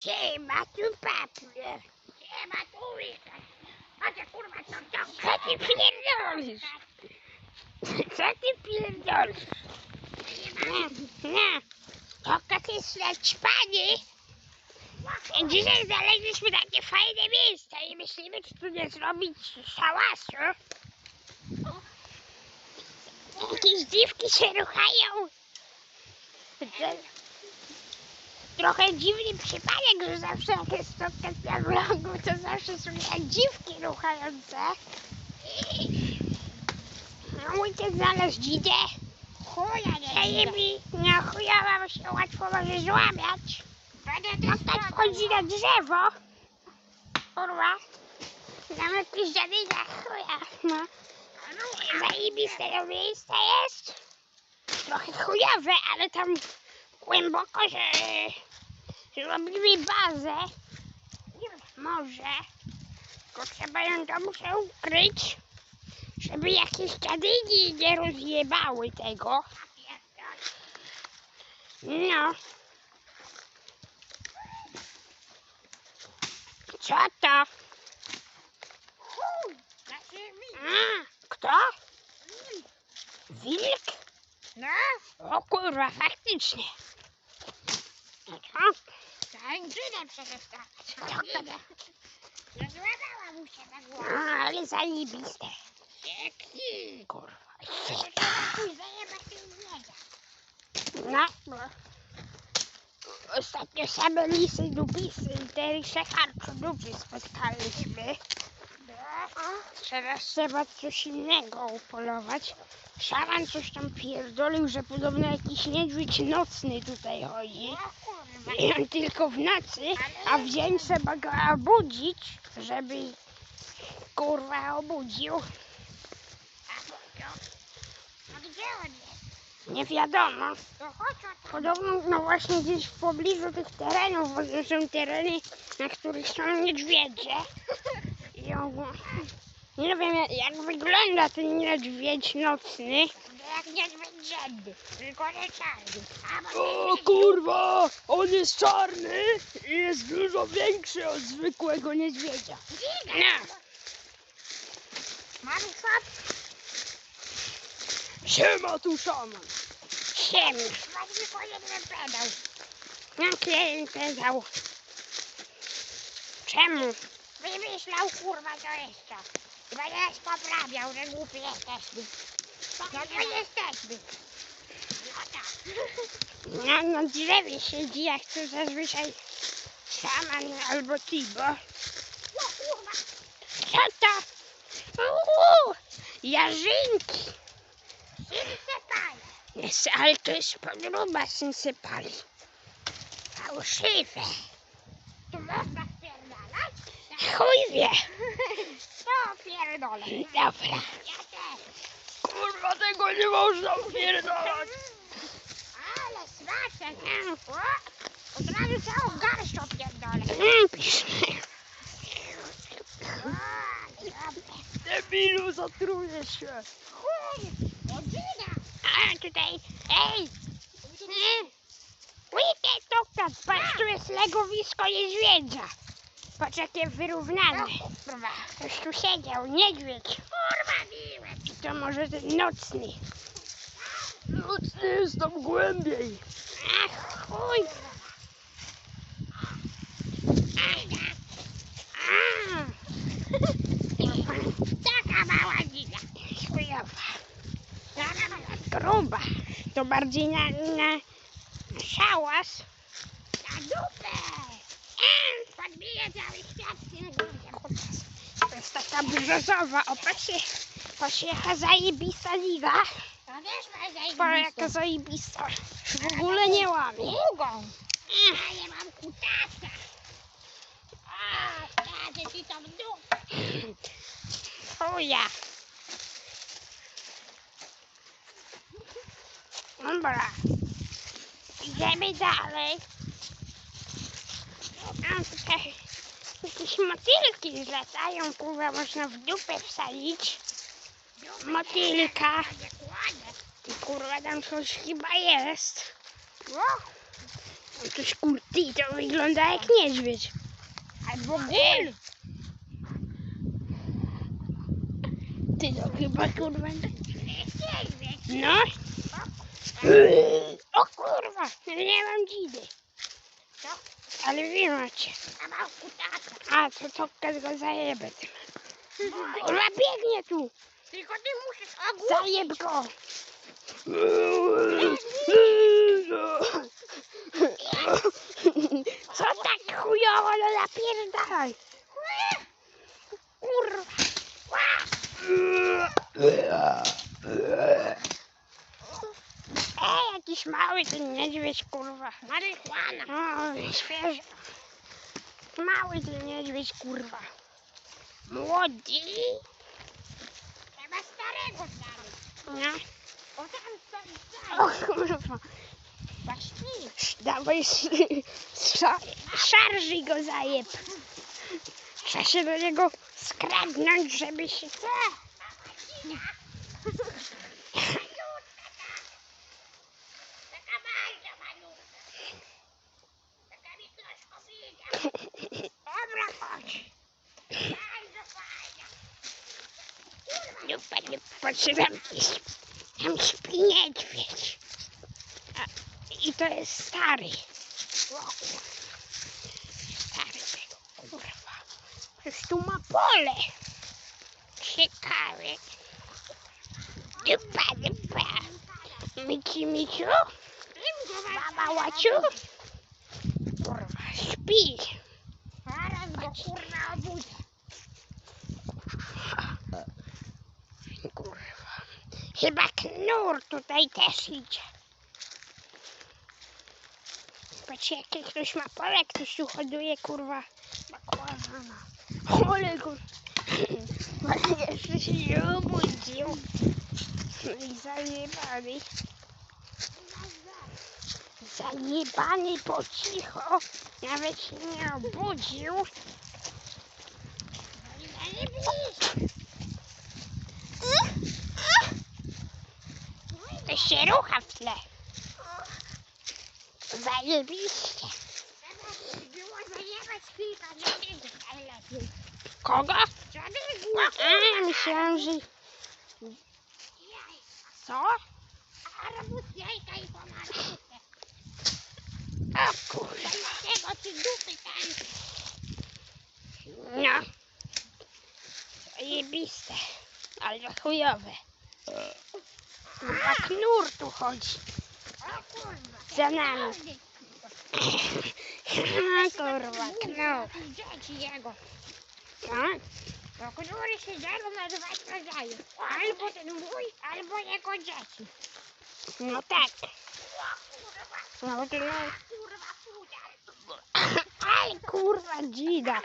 Siema tu papier. Siema tu łyka. A ty kurwa co to? Co ty pierdolisz? Co ty pierdolisz? Nie, nie. Oka ty śledź pani. Dzisiaj znaleźliśmy takie fajne miejsce i myślimy, czy tu nie zrobić szałasu. Jakieś dziwki się ruchają. Trochę dziwny przypadek, że zawsze jak jest spotkania vlogu, to zawsze słyszę dziwki ruchające. Ojciec znalazł dzidę. Chuja nie mi, no chuja mam się łatwo może złamiać. Jak tak wchodzi na drzewo. Kurwa. Nawet dziadyga chuja. No. Zajebiste to miejsce jest. Trochę chujowe, ale tam głęboko, że zrobili bazę. Może. Tylko trzeba ją tam muszę ukryć, żeby jakieś dziadygi nie rozjebały tego. No. Co to? A, kto? Wilk? No, O kurwa, faktycznie. Tak. Co to? Ja złamała mu się na No, głowę. ale zajebiste. Jaki? Kurwa. Chuj, zajebać się nie da. No, no. Ostatnio same lisy, dupisy i te lisze harczodupy spotkaliśmy. Teraz trzeba coś innego upolować. Szaman coś tam pierdolił, że podobno jakiś niedźwiedź nocny tutaj chodzi. On tylko w nocy, a w dzień trzeba go obudzić, żeby kurwa obudził. A gdzie on jest? Nie wiadomo. Podobno no właśnie gdzieś w pobliżu tych terenów, bo to są tereny, na których są niedźwiedzie. I on, nie wiem jak wygląda ten niedźwiedź nocny. Drzędy. Tylko nie czarny. O kurwa, on jest czarny i jest dużo większy od zwykłego niedźwiedzia. No, Mamy chłop. siema tu szaman. Siema. Mamy po jednym pedał. Jak jeden pedał. Czemu? Wymyślał kurwa to jeszcze. Chyba jest poprawiał, że głupi jesteśmy. No to jesteśmy. Na, na drzewie siedzi jak to zazwyczaj szaman albo tibo. Co to? Uuu, jarzynki. Jest, ale to jest podróba synsypali. Fałszywe. Tu można spierdalać? Chuj wie. To pierdolę. Dobra. Ja też. Kurwa, tego nie można pierdolać. Ale smaczek. O, Od razu całą garść opierdolę. Debilu, zatruję się. Chuj. Godzina. A tutaj, ej. Witek doktor, patrz, tu jest legowisko niedźwiedzia. Patrz, jakie wyrównane. Kurwa. Ktoś tu siedział, niedźwiedź. Kurwa miłem. To może ten nocny. Nocny jest tam głębiej. Ach, chuj. Taka mała dzida. Chujowa. Gruba. To bardziej na, na szałas. Na dupę. E, świat tym gównem. To jest taka brzozowa. O, patrzcie, patrzcie jaka zajebista liga. To też ma Patrz jaka zajebista. W ogóle nie łamie. Długą. A ja mam kutasa. A, wsadzę ci to w dupę. Chuja. Dobra. Idziemy dalej. A tutaj jakieś motylki zlatają, kurwa, można w dupę wsadzić. Motylka. I kurwa, tam coś chyba jest. O, Coś kurty, to wygląda jak niedźwiedź. Albo gul. Ty to chyba kurwa... No. O kurwa, nie mam dzidy. Co? Ale wy macie. A mam kutasa. A, to to go zajebę. tym. Kurwa, biegnie tu. Tylko ty musisz ogłupić. Zajeb go. Co tak chujowo, no napierdalaj. Kurwa. Ej, jakiś mały ten niedźwiedź, kurwa. Marihuana. O, świeży. Mały ten niedźwiedź, kurwa. Młody. Trzeba starego znaleźć. No. O tam stoi O stary. kurwa. Właśnie. Dawaj, sz- sza- szarży go zajeb. Trzeba się do niego skradnąć, żeby się... Co? Taka bardzo malutka. Taka mi troszkę widać. Dobra, chodź. Bardzo fajna. Dupa, nie potrzebam Tam śpi niedźwiedź. A, I to jest stary. O. Stary tego, kurwa. Przecież tu ma pole. Ciekawe. Dupa, dupa. Mici, miciu? Mama, łaciu? Kurwa, śpi. Zaraz go kurwa obudzę. Kurwa. Chyba knur tutaj też idzie. Patrzcie, jakie ktoś ma pole, ktoś tu hoduje, kurwa. Bakłażana. Ole, kurwa. Ale jeszcze się nie obudził. No i zajebany. Zajebany po cicho. Nawet się nie obudził. Ja To się rucha w tle. Zajebiście. Kogo? A, myślałam, że... Jaj. Co? A robót jajka i pomarszczę. O kurwa. Tego ci dupy tam. No. Zajebiste. Ale chujowe. Kurwa, knur tu chodzi. Za nami. Kurwa, knur. Dzieci jego. Tak? To który się dzieją na dwa rodzaje. Albo ten mój, albo jego dzieci. No tak. No no. puder. Ale kurwa dzida.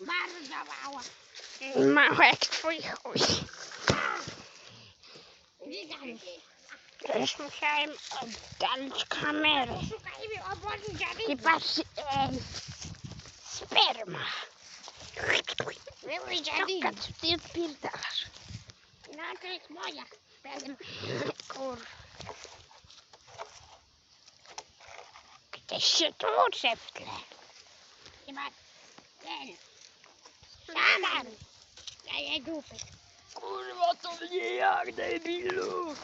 Bardzo mała. Mała jak twój chuj. Też musiałem oddalić kamerę. I patrz, e, sperma. Czapka, co ty odpierdalasz? No to jest moja. Kurwa. Ktoś się tłucze w tle. Chyba ten. Saman. Daje dupy. Kurwa, to nie jak debilu.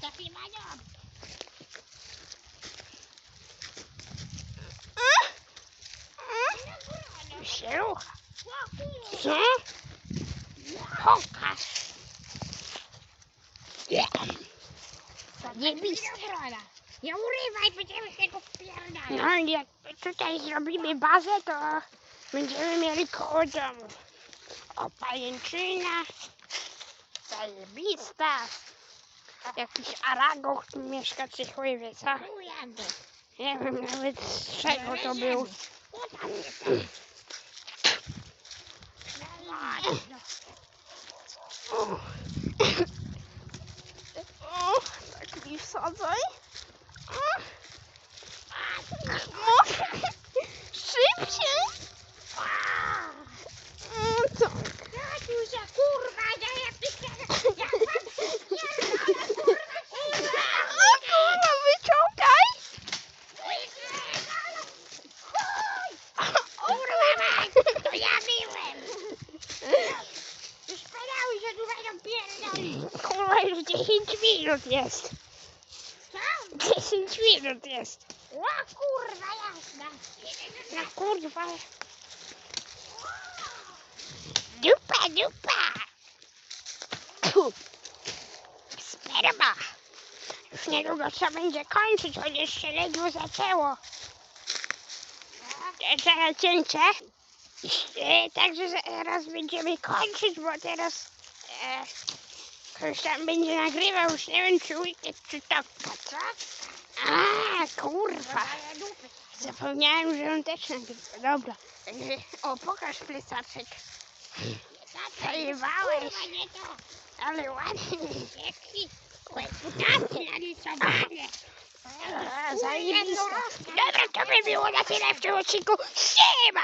To chyba nie. Się rucha. Co? Pokaż. Nie. Zajebiste. Dobra. Nie urywaj, będziemy się go wpierdalać. No jak tutaj zrobimy bazę, to będziemy mieli koło domu. O, pajęczyna. Zajebista. Jakiś aragoch tu mieszka, czy chuj wie co. Nie wiem nawet z czego to był. O tak mi wsadzaj. O, Może szybciej. Mm, Tak. Tatusia, kurwa, ja jak ty się... Ja wam pierdolę, kurwa, kurwa. O kurwa, wyciągaj. Minut jest. Co? 10 minut jest. O kurwa, jasne. No kurwa. Dupa, dupa. Sperma. Już niedługo trzeba będzie kończyć, choć jeszcze ledwo zaczęło. Teraz cięcie. E, Także zaraz będziemy kończyć, bo teraz e, ktoś tam będzie nagrywał, już nie wiem czy weekend, czy to. Co? A, kurwa. Zapomniałem, że on też nagrywa. Dobra. O, pokaż plecaczek. Zajebałeś. Ale ładnie. Jaki reputacje narysowane. A, Zajebiste. Dobra, to by było na tyle w tym odcinku. Siema!